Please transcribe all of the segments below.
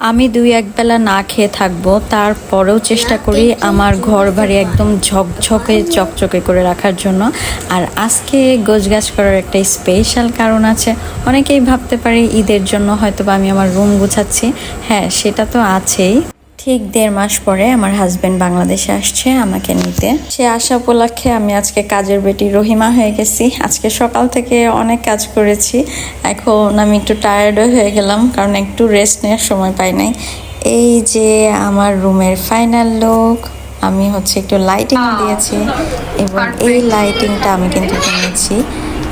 আমি দুই একবেলা না খেয়ে থাকব, তারপরেও চেষ্টা করি আমার ঘর বাড়ি একদম ঝকঝকে, চকচকে করে রাখার জন্য। আর আজকে গোছগাছ করার একটা স্পেশাল কারণ আছে। অনেকেই ভাবতে পারে ঈদের জন্য হয়তো বা আমি আমার রুম গুছাচ্ছি। হ্যাঁ সেটা তো আছেই। ঠিক দেড় মাস পরে আমার হাজব্যান্ড বাংলাদেশে আসছে আমাকে নিতে। সে আসা উপলক্ষে আমি আজকে কাজের বেটি রহিমা হয়ে গেছি। আজকে সকাল থেকে অনেক কাজ করেছি। এখন আমি একটু টায়ার্ডও হয়ে গেলাম কারণ একটু রেস্ট নেওয়ার সময় পাই নাই। এই যে আমার রুমের ফাইনাল লুক আমি হচ্ছে একটু লাইটিং দিয়েছি এবং এই লাইটিংটা আমি কিন্তু কিনেছি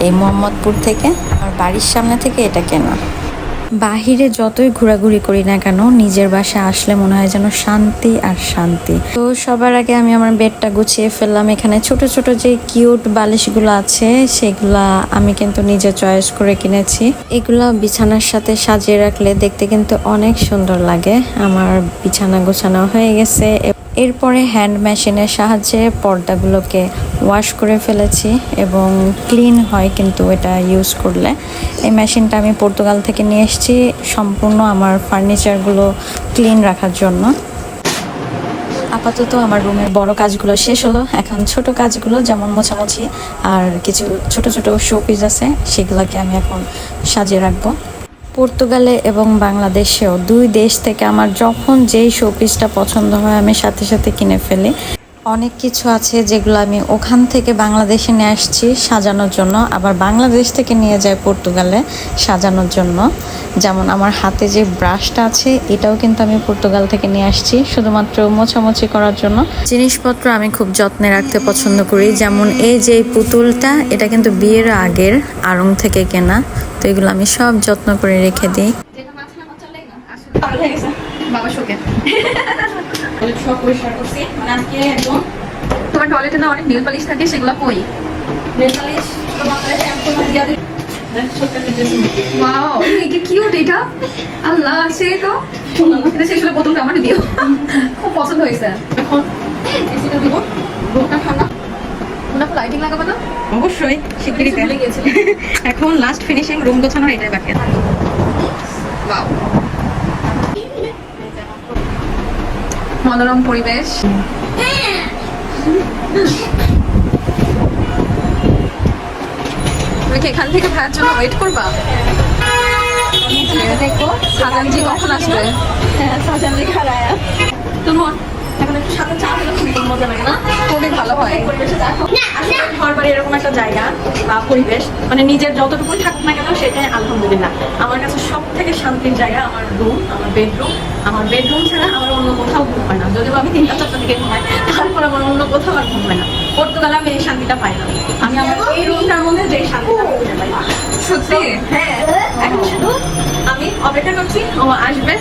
এই মোহাম্মদপুর থেকে। আমার বাড়ির সামনে থেকে এটা কেনা। বাহিরে যতই ঘোরাঘুরি করি না কেন, নিজের বাসায় আসলে মনে হয় যেন শান্তি আর শান্তি। তো সবার আগে আমি আমার বেডটা গুছিয়ে ফেললাম। এখানে ছোট ছোট যে কিউট বালিশগুলো আছে, সেগুলা আমি কিন্তু নিজে চয়েস করে কিনেছি। এগুলো বিছানার সাথে সাজিয়ে রাখলে দেখতে কিন্তু অনেক সুন্দর লাগে। আমার বিছানা গোছানো হয়ে গেছে। এরপরে হ্যান্ড মেশিনের সাহায্যে পর্দাগুলোকে ওয়াশ করে ফেলেছি এবং ক্লিন হয় কিন্তু এটা ইউজ করলে। এই মেশিনটা আমি পর্তুগাল থেকে নিয়ে এসেছি, সম্পূর্ণ আমার ফার্নিচারগুলো ক্লিন রাখার জন্য। আপাতত আমার রুমের বড় কাজগুলো শেষ হলো। এখন ছোট কাজগুলো যেমন মোছামুছি আর কিছু ছোট ছোট শোপিস আছে, সেগুলোকে আমি এখন সাজিয়ে রাখব। পর্তুগালে এবং বাংলাদেশেও দুই দেশ থেকে আমার যখন যেই শোপিসটা পছন্দ হয়, আমি সাথে সাথে কিনে ফেলি। অনেক কিছু আছে যেগুলো আমি ওখান থেকে বাংলাদেশে নিয়ে আসছি সাজানোর জন্য। আবার বাংলাদেশ থেকে নিয়ে যাই পর্তুগালে সাজানোর জন্য। যেমন আমার হাতে যে ব্রাশটা আছে, এটাও কিন্তু আমি পর্তুগাল থেকে নিয়ে আসছি শুধুমাত্র মোছামুছি করার জন্য। জিনিসপত্র আমি খুব যত্নে রাখতে পছন্দ করি। যেমন এই যে পুতুলটা, এটা কিন্তু বিয়ের আগের আড়ং থেকে কেনা। তো এগুলো আমি সব যত্ন করে রেখে দিই। বাবা শোকে। সব পরিষ্কার করছি। মানে আজকে একদম তোমার টয়লেটে না অনেক নেল পালিশ থাকে সেগুলো কই? ওয়াও কি কিউট এটা। আল্লাহ সে তো। এটা শেষ হলে বোতলটা আমার দিও। খুব পছন্দ হয়েছে। এখন এসিটা দিব। রুমটা ঠান্ডা। লাইটিং লাগাবে না? অবশ্যই। এখন লাস্ট ফিনিশিং রুম গোছানোর এটাই বাকি আছে। মনোরম পরিবেশ। তুমি কি এখান থেকে ভাইয়ের জন্য ওয়েট করবা? দেখো সাজানজি কখন আসবে? হ্যাঁ খারায়। দেখা তোমার এখন একটু সাথে চা খেলে খুবই মজা লাগে না? খুবই ভালো হয় পরিবেশে দেখো আসলে ঘর বাড়ি এরকম একটা জায়গা বা পরিবেশ মানে নিজের যতটুকু থাকুক না কেন সেটাই আলহামদুলিল্লাহ। আমার কাছে সব থেকে শান্তির জায়গা আমার রুম আমার বেডরুম আমার বেডরুম ছাড়া আমার অন্য কোথাও ঘুম হয় না। যদিও আমি তিনটা চারটা দিকে ঘুমাই তারপর আমার অন্য কোথাও আর ঘুম হয় না। পর্তুগালে আমি এই শান্তিটা পাই না। আমি আমার এই রুমটার মধ্যে যে শান্তিটা খুঁজে পাই। সত্যি? হ্যাঁ এখন শুধু আমি অপেক্ষা করছি ও আসবে।